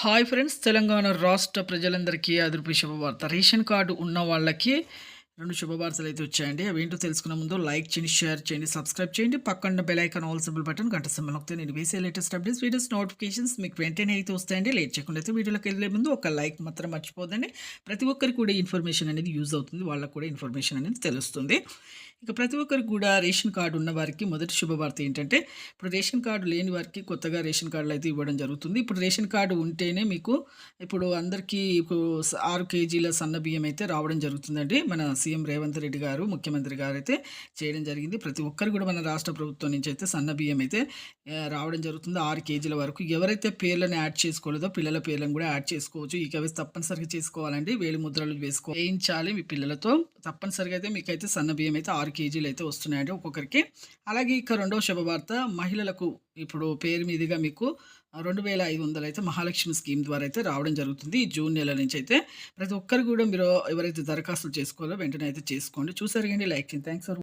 Hi friends Telangana రాష్ట్ర ప్రజలందరికీ అదుపు శుభవార్త. రేషన్ కార్డు ఉన్న వాళ్ళకి రెండు శుభవార్తలు అయితే వచ్చాయండి. అవి ఏంటో తెలుసుకున్న ముందు లైక్ చేయండి షేర్ చేయండి సబ్స్క్రైబ్ చేయండి. పక్కన bell icon all simple button గంట సింబల్ నొక్కితే నేను వేసే లేటెస్ట్ అప్డేట్స్ వీడియోస్ నోటిఫికేషన్స్ మీకు వెంటనే అయితే వస్తాయండి. లేట్ చేయకుండా అయితే వీడియోలోకి వెళ్ళే ముందు ఒక లైక్ మాత్రం మర్చిపోదండి. ప్రతి ఒక్కరికి కూడా ఇన్ఫర్మేషన్ అనేది యూజ్ అవుతుంది. వాళ్ళకు కూడా ఇన్ఫర్మేషన్ అనేది తెలుస్తుంది. ఇక ప్రతి ఒక్కరికి కూడా రేషన్ కార్డు ఉన్న వారికి మొదటి శుభవార్త ఏంటంటే ఇప్పుడు రేషన్ కార్డు లేని వారికి కొత్తగా రేషన్ కార్డులు అయితే ఇవ్వడం జరుగుతుంది. ఇప్పుడు రేషన్ కార్డు ఉంటేనే మీకు ఇప్పుడు అందరికీ ఆరు కేజీల సన్న బియ్యం అయితే రావడం జరుగుతుందండి. మన సీఎం రేవంత్ రెడ్డి గారు ముఖ్యమంత్రి గారు అయితే చేయడం జరిగింది. ప్రతి ఒక్కరు కూడా మన రాష్ట్ర ప్రభుత్వం నుంచి అయితే సన్న బియ్యం అయితే రావడం జరుగుతుంది. ఆరు కేజీల వరకు ఎవరైతే పేర్లను యాడ్ చేసుకోలేదో పిల్లల పేర్లను కూడా యాడ్ చేసుకోవచ్చు. ఇక అవి తప్పనిసరిగా చేసుకోవాలండి. వేలి ముద్రలు వేసుకో వేయించాలి మీ పిల్లలతో. తప్పనిసరిగా అయితే మీకైతే సన్న బియ్యం అయితే ఆరు కేజీలు అయితే వస్తున్నాయండి ఒక్కొక్కరికి. అలాగే ఇక రెండవ శుభవార్త మహిళలకు ఇప్పుడు పేరు మీదుగా మీకు రెండు వేల ఐదు వందలు అయితే మహాలక్ష్మి స్కీమ్ ద్వారా అయితే రావడం జరుగుతుంది. ఈ జూన్ నెల నుంచి అయితే ప్రతి ఒక్కరు కూడా మీరు ఎవరైతే దరఖాస్తులు చేసుకోవాలో వెంటనే అయితే చేసుకోండి. చూసారు కానీ లైక్ చేయండి. Thanks for